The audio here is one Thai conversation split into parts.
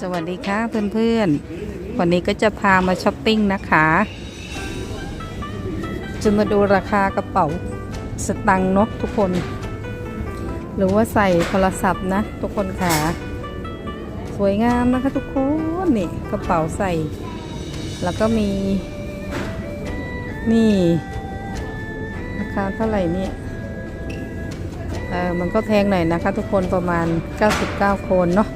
สวัสดีค่ะเพื่อนๆ วันนี้ก็จะพามาช้อปปิ้งนะคะ จะมาดูราคากระเป๋าสตังค์เนอะทุกคน หรือว่าใส่โทรศัพท์นะ ทุกคนค่ะ สวยงามนะคะทุกคนนี่กระเป๋าใส่ แล้วก็มี นี่ราคาเท่าไหร่เนี่ยเออมันก็แพงหน่อยนะคะทุกคนประมาณ 99โคนเนาะ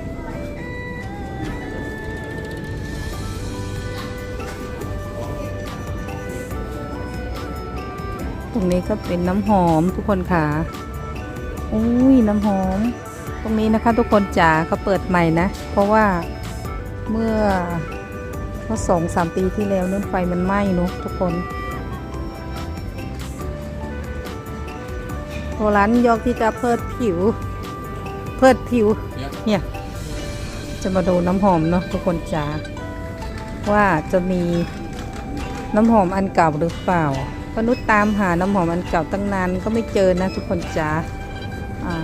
ตรงนี้ก็เป็นน้ำหอมทุกคนค่ะอุ้ยน้ำหอม ตรงนี้นะคะทุกคนจ๋าเขาเปิดใหม่นะ เพราะว่าเมื่อเมื่อสองสามปีที่แล้วนู้นไฟมันไหม้เนอะทุกคนโบราณยอกที่จะเพิดผิว เพิดผิว เนี่ย จะมาดูน้ำหอมเนาะทุกคนจ๋าว่าจะมีน้ำหอมอันเก่าหรือเปล่า ปนุษตามหาน้ำหอมอันเก่าตั้งนานก็ไม่เจอนะทุกคนจ๋าอ่า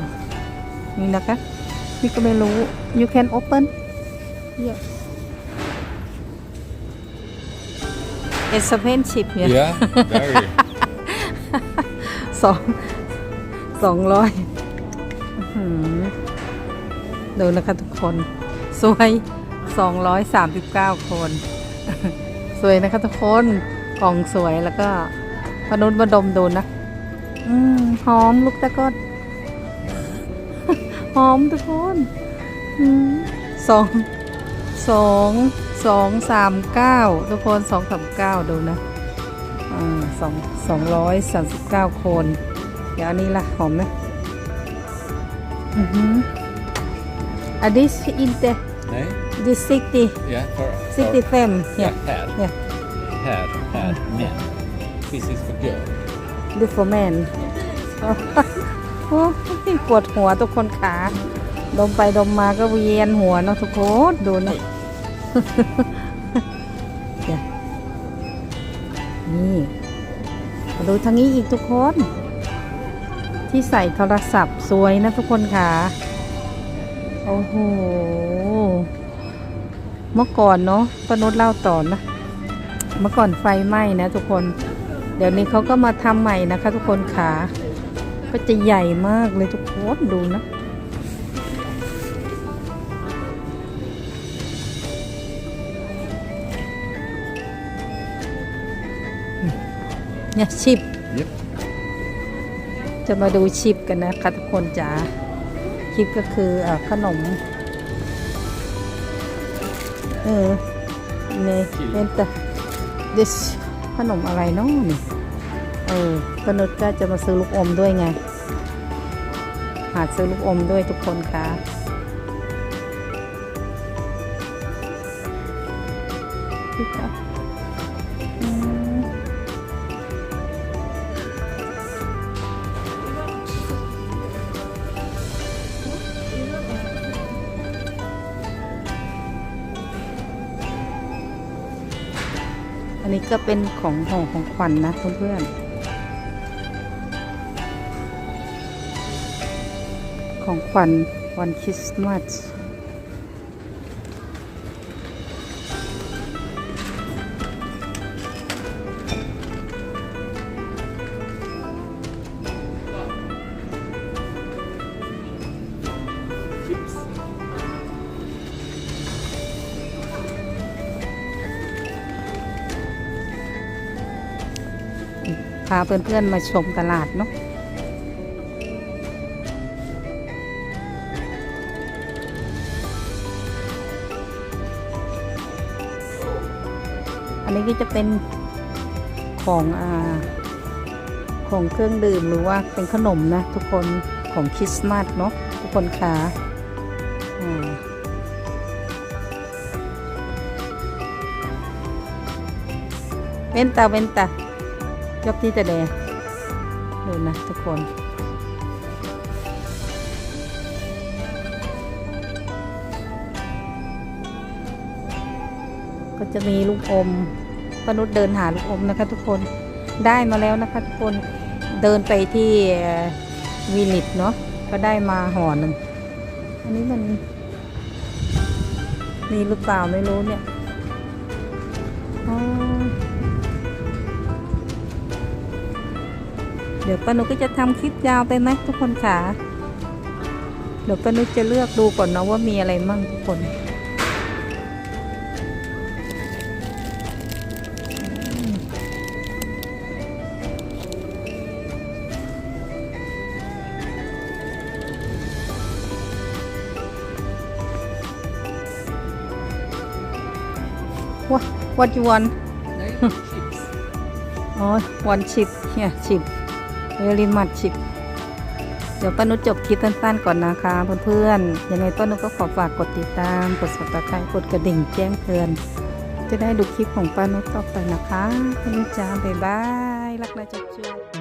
นี่นะคะ นี่ก็ไม่รู้ you can open yeah it's a friendship yeah Yeah, very. สองสองร้อยอื้อหือดูนะคะทุกคน สวยสองร้อยสามสิบเก้าคน สวยนะคะทุกคน กล่องสวยแล้วก็ พนุษมาดมดูนะ อืมหอมลูกตะกอนหอมทุกคนอืมสองสองสองสามเก้าทุกคนสองสามเก้าดูนะอ่าสองสองร้อยสามสิบเก้าคน เดี๋ยวอันนี้ละหอมนะอือหืออันนี้อินเต Nej? ดิซิตี้ Yeah, for, ซิ for ตี้เฟมเนี่ย yeah, hair. Yeah. Hair, hair, men. This is for girl. ดิฟอร์แมนโอ้ยปวดหัวทุกคนขาดมไปดมมาก็เวียนหัวเนาะทุกคนดูนะเดี๋ยวนี่มาดูทางนี้อีกทุกคน ที่ใส่โทรศัพท์สวยนะทุกคนค่ะ โอ้โห เมื่อก่อนเนาะปนุษเล่าต่อนะ เมื่อก่อนไฟไหม้นะทุกคน เดี๋ยวนี้เขาก็มาทำใหม่นะคะ ทุกคนขาก็จะใหญ่มากเลยทุกคนดูนะเนี่ยชิป Yep. จะมาดูชิปกันนะคะทุกคนจ๋าชิปก็คือเออขนม เออเนเป็นแต่ this ขนมอะไรเนาะนี่เออปนุษก็จะมาซื้อลูกอมด้วยไง หาซื้อลูกอมด้วยทุกคนค่ะพี่คะอืม อันนี้ก็เป็นของห่อของขวัญนนะเพื่อนๆ ของขวัญวันคริสต์มาส พาเพื่อนๆมาชมตลาดเนาะอันนี้ก็จะเป็นของอ่าของเครื่องดื่มหรือว่าเป็นขนมนะทุกคนของคริสต์มาสเนาะทุกคนค่ะอ่าเว้นตาเว้นตา ยกที่จะแดงดูนะทุกคนก็จะมีลูกอมปนุษย์เดินหาลูกอมนะคะ ทุกคนได้มาแล้วนะคะทุกคนเดินไปที่วิลิตเนาะก็ได้มาห่อหนึ่งอันนี้มันมีหรือเปล่าไม่รู้เนี่ยอ๋อ เดี๋ยวป้านุก็จะทำคลิปยาวไปไหมทุกคนค่ะเดี๋ยวป้านุจะเลือกดูก่อนนะว่ามีอะไรมั่งทุกคน What what you want chips อ๋อ one chip เนี่ย chip very much chip เดี๋ยวป้านุชจบคลิปสั้นๆก่อนนะคะเพื่อนๆ ยังไงป้านุชก็ขอฝากกดติดตาม กด subscribe กดกระดิ่งแจ้งเตือน จะได้ดูคลิปของป้านุชต่อไปนะคะป้านุชจ้าบ๊ายบาย รักนะจุ๊บ